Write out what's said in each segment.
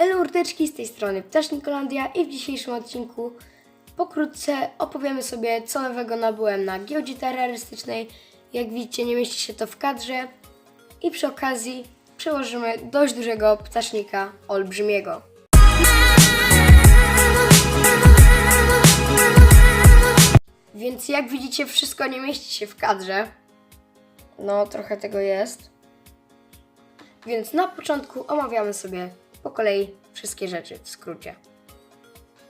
Elo Urteczki z tej strony Ptasznikolandia i w dzisiejszym odcinku pokrótce opowiemy sobie co nowego nabyłem na giełdzie terrorystycznej. Jak widzicie nie mieści się to w kadrze i przy okazji przełożymy dość dużego ptasznika olbrzymiego. Więc jak widzicie wszystko nie mieści się w kadrze. No trochę tego jest. Więc na początku omawiamy sobie po kolei wszystkie rzeczy w skrócie.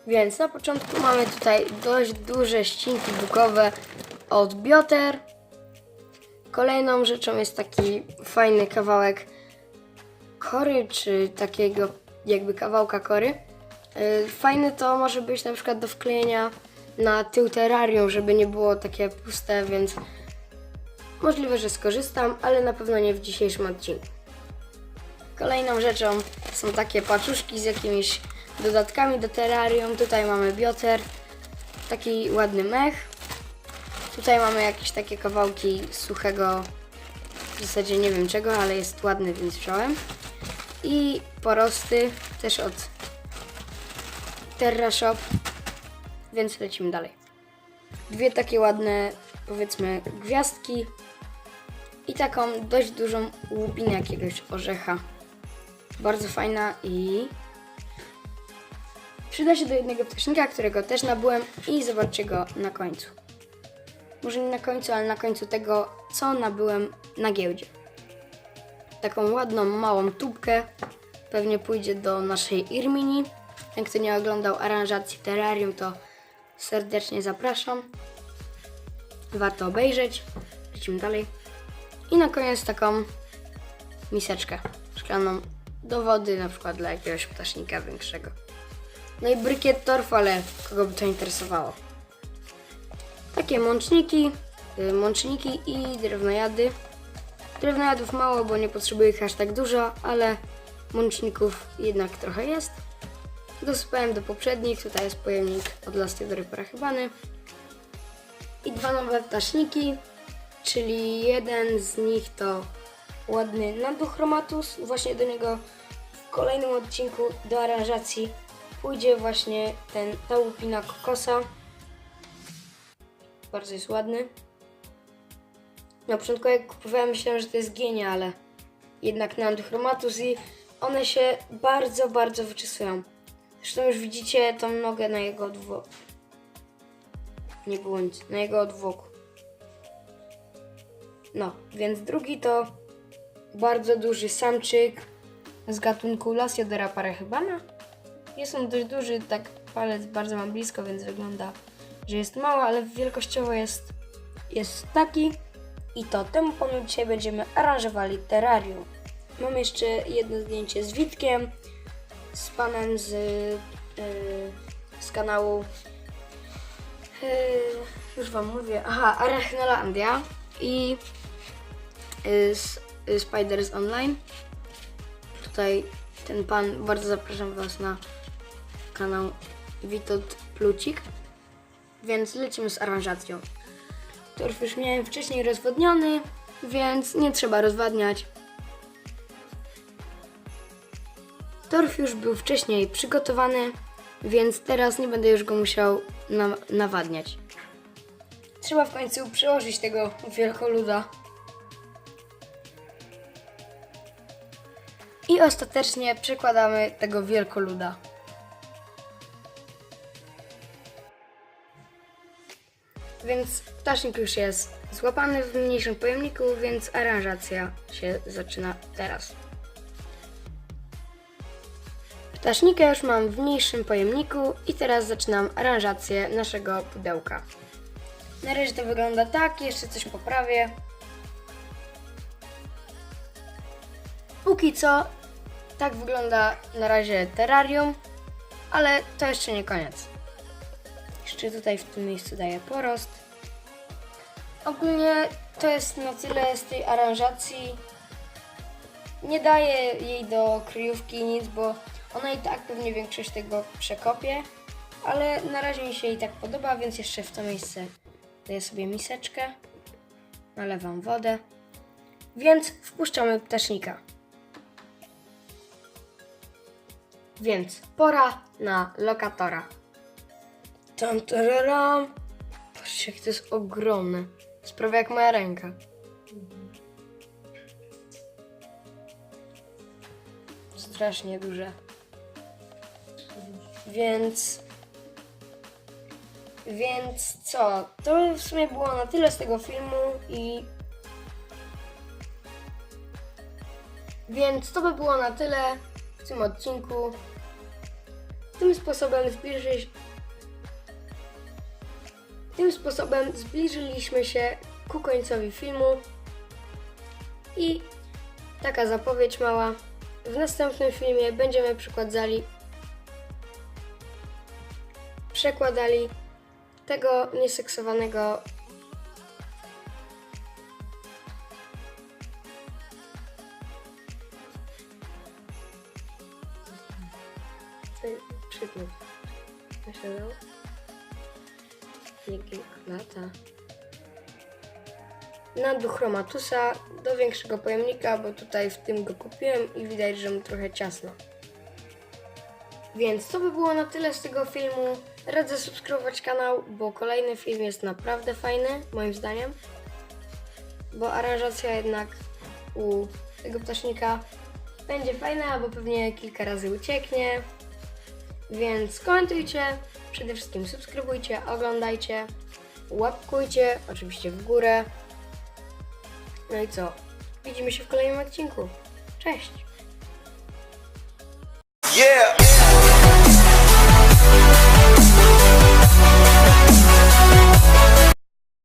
Więc na początku mamy tutaj dość duże ścinki bukowe od Bioter. Kolejną rzeczą jest taki fajny kawałek kory, czy takiego jakby kawałka kory. Yy, Fajne to może być na przykład do wklejenia na tył terrarium, żeby nie było takie puste, więc możliwe, że skorzystam, ale na pewno nie w dzisiejszym odcinku. Kolejną rzeczą są takie paczuszki z jakimiś dodatkami do terrarium. Tutaj mamy bioter, taki ładny mech. Tutaj mamy jakieś takie kawałki suchego, w zasadzie nie wiem czego, ale jest ładny, więc wziąłem. I porosty też od Terra Shop, więc lecimy dalej. Dwie takie ładne, powiedzmy, gwiazdki i taką dość dużą łupinę jakiegoś orzecha. Bardzo fajna i przyda się do jednego ptasznika, którego też nabyłem i zobaczcie go na końcu. Może nie na końcu, ale na końcu tego, co nabyłem na giełdzie. Taką ładną, małą tubkę. Pewnie pójdzie do naszej Irmini. Ten, kto nie oglądał aranżacji terrarium, to serdecznie zapraszam. Warto obejrzeć. Lecimy dalej. I na koniec taką miseczkę szklaną do wody, na przykład dla jakiegoś ptasznika większego. No i brykiet torfu, ale kogo by to interesowało. Takie mączniki, y, mączniki i drewnojady. Drewnojadów mało, bo nie potrzebuję ich aż tak dużo, ale mączników jednak trochę jest. Dosypałem do poprzednich, tutaj jest pojemnik od Lastiodory Parachybany. I dwa nowe ptaszniki, czyli jeden z nich to ładny Nanduchromatus. Właśnie do niego kolejnym odcinku do aranżacji pójdzie właśnie ten, ta łupina kokosa. Bardzo jest ładny. Na początku jak kupowałem myślałem, że to jest genia, ale jednak Nanduchromatus i one się bardzo, bardzo wyczesują. Zresztą już widzicie tą nogę na jego odwłoku. Nie nic, na jego odwłoku. No, więc drugi to bardzo duży samczyk z gatunku Lasiodora parechybana. Jest on dość duży, tak palec bardzo mam blisko, więc wygląda, że jest mały, ale wielkościowo jest, jest taki. I to temu panu dzisiaj będziemy aranżowali terrarium. Mam jeszcze jedno zdjęcie z Witkiem, z panem z, yy, z kanału yy, już wam mówię, aha, Arachnolandia i yy, z, yy, Spiders Online. Tutaj ten pan, bardzo zapraszam was na kanał Witot Plucik. Więc lecimy z aranżacją. Torf już miałem wcześniej rozwodniony, więc nie trzeba rozwadniać. Torf już był wcześniej przygotowany, więc teraz nie będę już go musiał na- nawadniać. Trzeba w końcu przyłożyć tego wielkoluda. I ostatecznie przekładamy tego wielkoluda. Więc ptasznik już jest złapany w mniejszym pojemniku, więc aranżacja się zaczyna teraz. Ptasznika już mam w mniejszym pojemniku i teraz zaczynam aranżację naszego pudełka. Na razie to wygląda tak, jeszcze coś poprawię. Póki co, tak wygląda na razie terrarium, ale to jeszcze nie koniec. Jeszcze tutaj w tym miejscu daję porost. Ogólnie to jest na tyle z tej aranżacji. Nie daję jej do kryjówki nic, bo ona i tak pewnie większość tego przekopie, ale na razie mi się jej tak podoba, więc jeszcze w to miejsce daję sobie miseczkę, nalewam wodę, więc wpuszczamy ptasznika. Więc pora na lokatora. Tam, tararam. Patrzcie, jak to jest ogromne. Sprawia jak moja ręka. Strasznie duże. Więc. Więc co? To w sumie było na tyle z tego filmu i. Więc to by było na tyle w tym odcinku. Tym sposobem. Tym sposobem zbliżyliśmy się ku końcowi filmu. I taka zapowiedź mała. W następnym filmie będziemy przekładali przekładali tego nieseksowanego Przytnąć. Myślę, Jakie lata. Na Duchromatusa do większego pojemnika, bo tutaj w tym go kupiłem i widać, że mu trochę ciasno. Więc to by było na tyle z tego filmu. Radzę subskrybować kanał, bo kolejny film jest naprawdę fajny, moim zdaniem. Bo aranżacja jednak u tego ptasznika będzie fajna, bo pewnie kilka razy ucieknie. Więc komentujcie, przede wszystkim subskrybujcie, oglądajcie, łapkujcie, oczywiście w górę. No i co? Widzimy się w kolejnym odcinku. Cześć! Yeah.